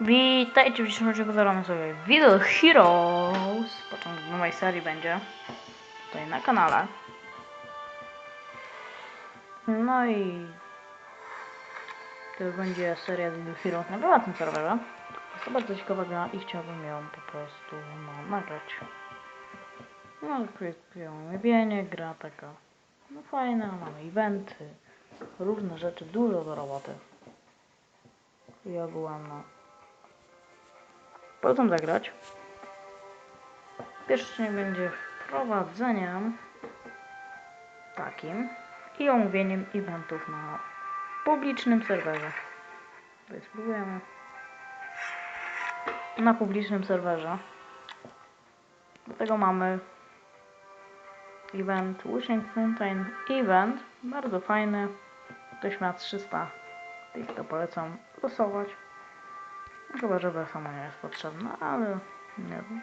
Witajcie w dzisiejszym odcinku zaramy sobie Video Heroes. Początek nowej serii będzie tutaj na kanale. No i to będzie seria Video Heroes na prywatnym serwerze. To bardzo ciekawa i chciałbym ją po prostu no, nagrać. No, ulubienie, gra taka no fajna, mamy eventy, różne rzeczy, dużo do roboty. Ja byłam no Polecam zagrać. Pierwszy będzie wprowadzeniem takim i omówieniem eventów na publicznym serwerze. Tutaj spróbujemy. Na publicznym serwerze. Do tego mamy event Wishing Fountain Event. Bardzo fajny. Ktoś ma 300 tych, to polecam losować. Chyba, że nie jest potrzebna, ale nie wiem.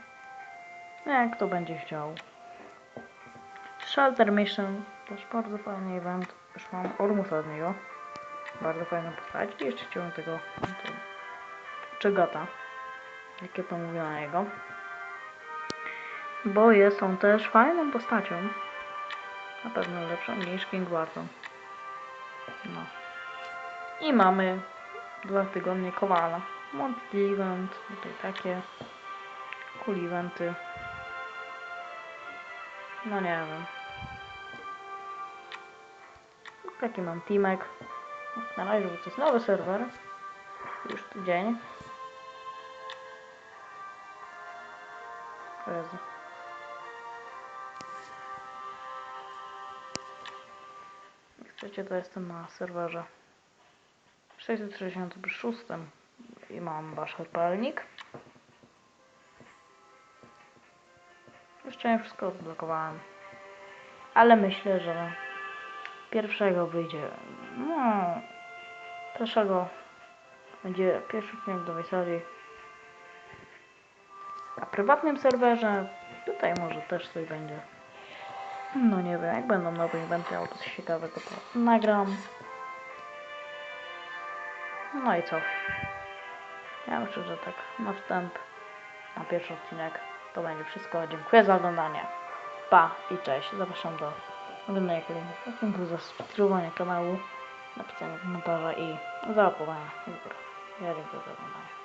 Jak to będzie chciał. Shelter Mission, też bardzo fajny event. Już mam Ormusa od niego. Bardzo fajną postać. I jeszcze chciałem tego Czegata. Jakie to mówię na jego. Bo jest on też fajną postacią. Na pewno lepszą niż King Barton. No. I mamy dwa tygodnie Kowala. Event, tutaj takie eventy. No nie wiem. Taki mam teamek. Na razie bo to jest nowy serwer. Już tydzień. O Jezu. Jak chcecie to jestem na serwerze 666 i mam wasz palnik. Jeszcze nie wszystko odblokowałem. Ale myślę, że pierwszego wyjdzie. No. Pierwszego będzie pierwszy odcinek do serii. Na prywatnym serwerze tutaj może też coś będzie. No nie wiem, jak będą nowe eventy albo coś ciekawego, to nagram. No i co? Ja myślę, że tak na wstęp, na pierwszy odcinek to będzie wszystko. Dziękuję za oglądanie. Pa i cześć. Zapraszam do oglądania kolejnych odcinków, zasubskrybowania kanału, napisania komentarza i załapowania. Ja dziękuję za oglądanie.